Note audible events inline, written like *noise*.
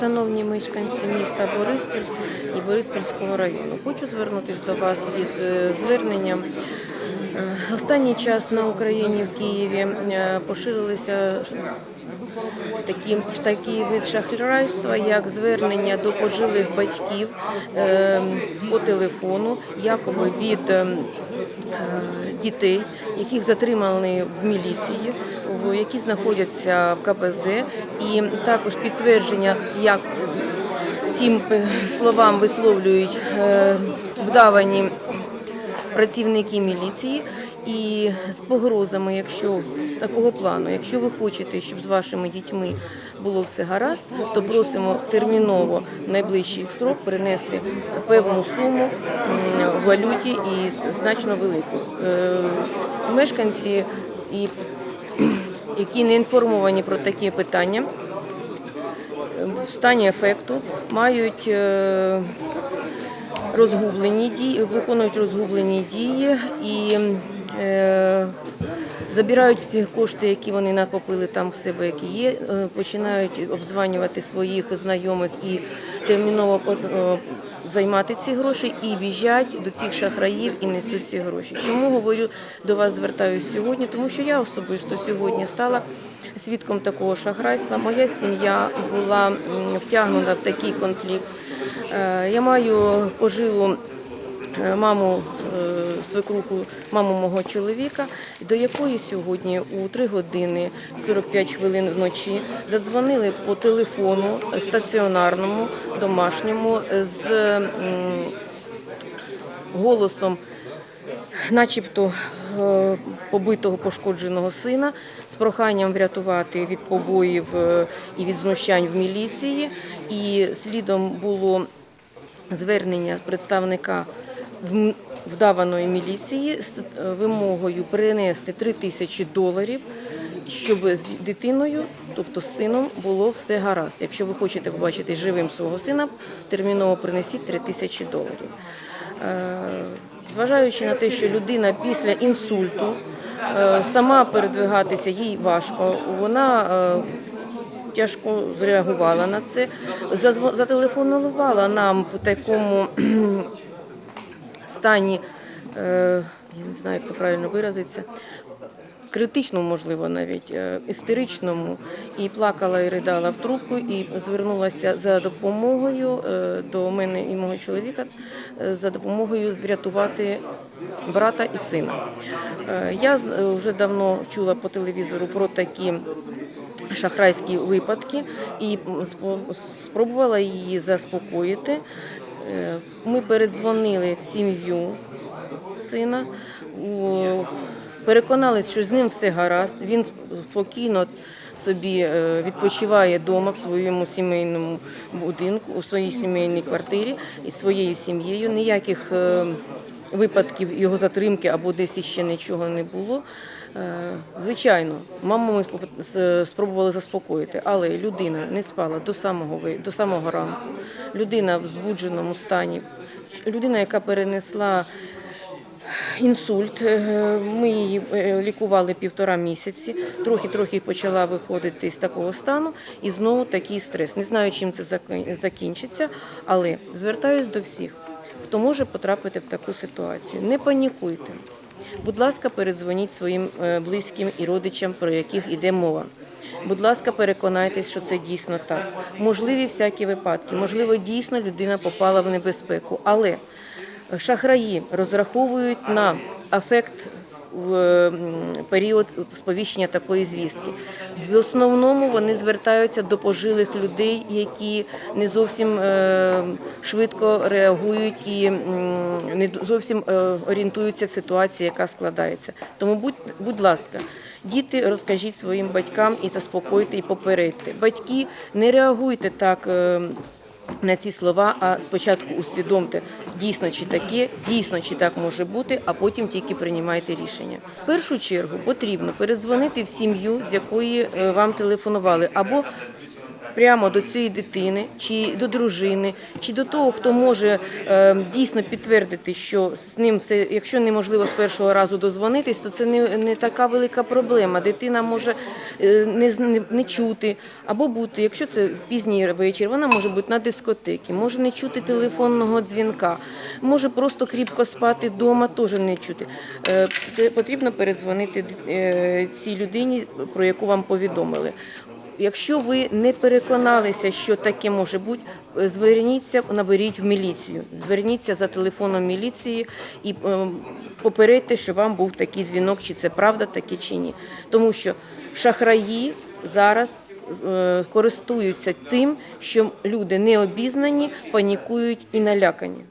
Шановні мешканці міста Бориспіль і Бориспільського району, хочу звернутися до вас із е, зверненням. Е, Останній час на Україні в Києві е, поширилися такі, такі вид шахрайства, як звернення до пожилих батьків е, по телефону, якоби від е, дітей, яких затримали в міліції, в- які знаходяться в КПЗ, і також підтвердження, як цим е, словам висловлюють е, вдавані працівники міліції і з погрозами, якщо з такого плану, якщо ви хочете, щоб з вашими дітьми було все гаразд, то просимо терміново в найближчий срок принести певну суму в валюті і значно велику. Е, Мешканці, *clears throat* які не інформовані про такі питання, в стані ефекту мають е, розгублені дії, виконують розгублені дії і е, забирають всі кошти, які вони накопили там в себе, які є, е, починають обзванювати своїх знайомих і терміново е, займати ці гроші і біжать до цих шахраїв і несуть ці гроші. Чому говорю до вас звертаюся сьогодні? Тому що я особисто сьогодні стала свідком такого шахрайства. Моя сім'я була втягнута в такий конфлікт. Е, Я маю пожилу маму свекруху, маму мого чоловіка, до якої сьогодні у 3 години 45 хвилин вночі задзвонили по телефону стаціонарному, домашньому з голосом начебто е, побитого пошкодженого сина з проханням врятувати від побоїв е, і від знущань в міліції. І слідом було звернення представника вдаваної міліції з е, вимогою перенести 3 тисячі доларів, щоб з дитиною, тобто з сином, було все гаразд. Якщо ви хочете побачити живим свого сина, терміново принесіть 3 тисячі доларів. Е, Зважаючи на те, що людина після інсульту е, сама передвигатися їй важко, вона тяжко зреагувала на це, зателефонувала нам в такому стані, е, я не знаю, як це правильно виразиться, критичному, можливо, навіть е, істеричному, і плакала і ридала в трубку, і звернулася за допомогою е, до мене і мого чоловіка за допомогою врятувати брата і сина. Я вже давно чула по телевізору про такі шахрайські випадки і спробувала її заспокоїти. Е, Ми передзвонили в сім'ю сина, переконалися, що з ним все гаразд. Він спокійно собі е, відпочиває вдома в своєму сімейному будинку, у своїй сімейній квартирі із своєю сім'єю. Ніяких е, випадків його затримки або десь іще нічого не було. Е, Звичайно, маму ми спробували заспокоїти, але людина не спала до самого до самого ранку. Людина в збудженому стані, людина, яка перенесла інсульт. Е, Ми її е, лікували півтора місяці. Трохи-трохи почала виходити з такого стану, і знову такий стрес. Не знаю, чим це закінчиться, але звертаюсь до всіх, хто може потрапити в таку ситуацію. Не панікуйте. Будь ласка, передзвоніть своїм е, близьким і родичам, про яких йде мова. Будь ласка, переконайтесь, що це дійсно так. Можливі всякі випадки. Можливо, дійсно людина попала в небезпеку, але Шахраї розраховують на ефект в період сповіщення такої звістки. В основному вони звертаються до пожилих людей, які не зовсім е, швидко реагують і не зовсім е, орієнтуються в ситуації, яка складається. Тому будь, будь ласка. Діти, розкажіть своїм батькам і заспокойте, і попередьте. Батьки, не реагуйте так е, на ці слова, а спочатку усвідомте, дійсно чи таке, дійсно чи так може бути, а потім тільки приймайте рішення. В першу чергу потрібно передзвонити в сім'ю, з якої е, вам телефонували, або прямо до цієї дитини, чи до дружини, чи до того, хто може е, дійсно підтвердити, що з ним все, якщо неможливо з першого разу дозвонитись, то це не, не така велика проблема. Дитина може е, не, не, не чути або бути, якщо це пізній вечір, вона може бути на дискотекі, може не чути телефонного дзвінка, може просто кріпко спати вдома, теж не чути. Е, Потрібно передзвонити цій людині, про яку вам повідомили. Якщо ви не переконалися, що таке може бути, е, зверніться, наберіть в міліцію. Зверніться за телефоном міліції і е, попередьте, що вам був такий дзвінок, чи це правда таке, чи ні. Тому що шахраї зараз е, користуються тим, що люди не обізнані, панікують і налякані.